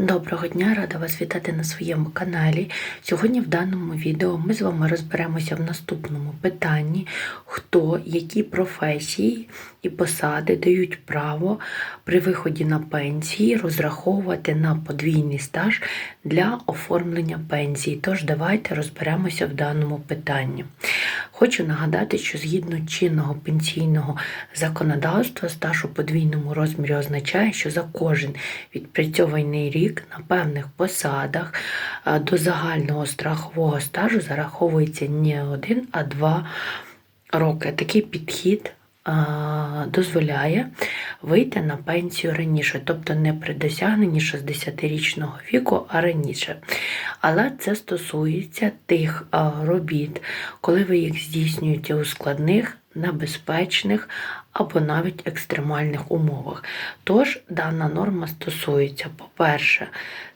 Доброго дня, рада вас вітати на своєму каналі. Сьогодні в даному відео ми з вами розберемося в наступному питанні, хто, які професії і посади дають право при виході на пенсії розраховувати на подвійний стаж для оформлення пенсії. Тож давайте розберемося в даному питанні. Хочу нагадати, що згідно чинного пенсійного законодавства стаж у подвійному розмірі означає, що за кожен відпрацьований рік на певних посадах до загального страхового стажу зараховується не один, а два роки. Такий підхід дозволяє вийти на пенсію раніше, тобто не при досягненні 60-річного віку, а раніше. Але це стосується тих робіт, коли ви їх здійснюєте у складних, небезпечних або навіть екстремальних умовах. Тож дана норма стосується, по-перше,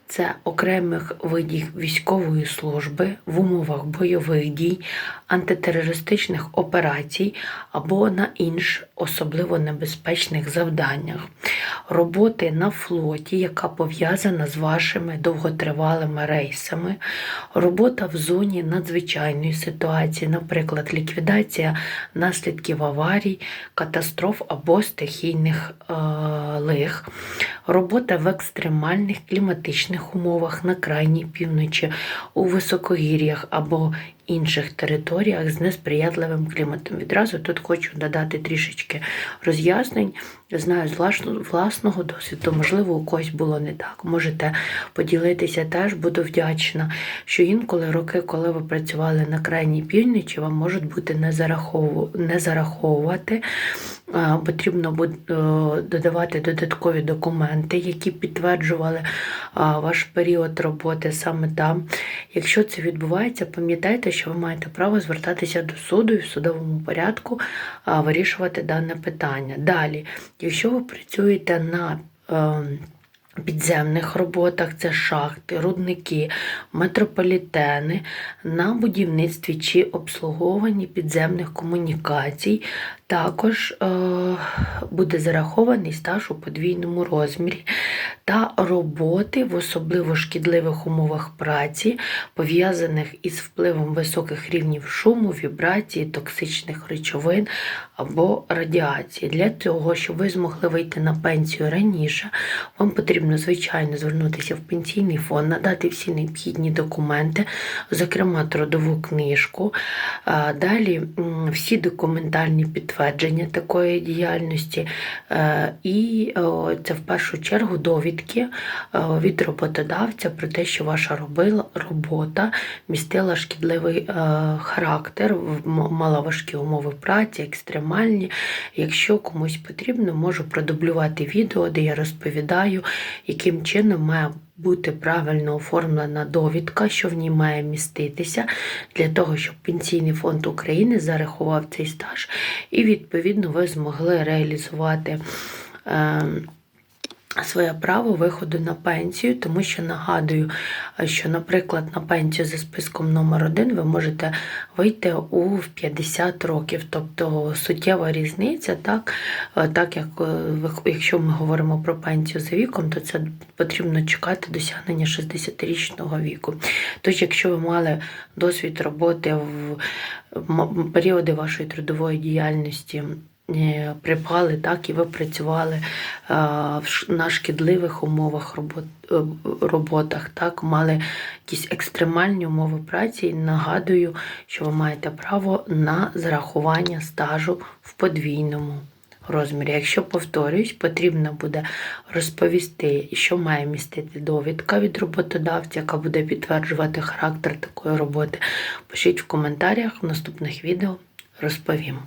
це окремих видів військової служби в умовах бойових дій, антитерористичних операцій або на інших особливо небезпечних завданнях, роботи на флоті, яка пов'язана з вашими довготривалими рейсами, робота в зоні надзвичайної ситуації, наприклад, ліквідація наслідків аварій, катастроф або стихійних е, лих, робота в екстремальних кліматичних умовах на крайній півночі, у високогір'ях або інших територіях з несприятливим кліматом. Відразу тут хочу додати трішечки роз'яснень. Знаю з власного- досвіду, можливо, у когось було не так. Можете поділитися теж, буду вдячна, що інколи роки, коли ви працювали на крайній півночі, вам можуть бути не, зарахову- не зараховувати. Потрібно буде додавати додаткові документи, які підтверджували ваш період роботи саме там. Якщо це відбувається, пам'ятайте, що ви маєте право звертатися до суду і в судовому порядку вирішувати дане питання. Далі, якщо ви працюєте на ем, Підземних роботах це шахти, рудники, метрополітени на будівництві чи обслуговуванні підземних комунікацій. Також е, буде зарахований стаж у подвійному розмірі та роботи в особливо шкідливих умовах праці, пов'язаних із впливом високих рівнів шуму, вібрації, токсичних речовин або радіації. Для того, щоб ви змогли вийти на пенсію раніше, вам потрібно, звичайно, звернутися в пенсійний фонд, надати всі необхідні документи, зокрема трудову книжку. Далі всі документальні підтвердження такої діяльності. Е, І це в першу чергу довідки е, від роботодавця про те, що ваша робота містила шкідливий е, характер, мала важкі умови праці, екстремальні. Якщо комусь потрібно, можу продублювати відео, де я розповідаю, яким чином має бути правильно оформлена довідка, що в ній має міститися, для того, щоб Пенсійний фонд України зарахував цей стаж, і відповідно ви змогли реалізувати. Е, Своє право виходу на пенсію, тому що нагадую, що, наприклад, на пенсію за списком номер 1 ви можете вийти у 50 років, тобто суттєва різниця, так, так як е, якщо ми говоримо про пенсію за віком, то це потрібно чекати досягнення 60-річного віку. Тож, якщо ви мали досвід роботи в періоди вашої трудової діяльності припали, так, і ви працювали е, на шкідливих умовах е, роботах, так, мали якісь екстремальні умови праці. І Нагадую, що ви маєте право на зарахування стажу в подвійному розмірі. Якщо повторюсь, потрібно буде розповісти, що має містити довідка від роботодавця, яка буде підтверджувати характер такої роботи. Пишіть в коментарях в наступних відео розповім.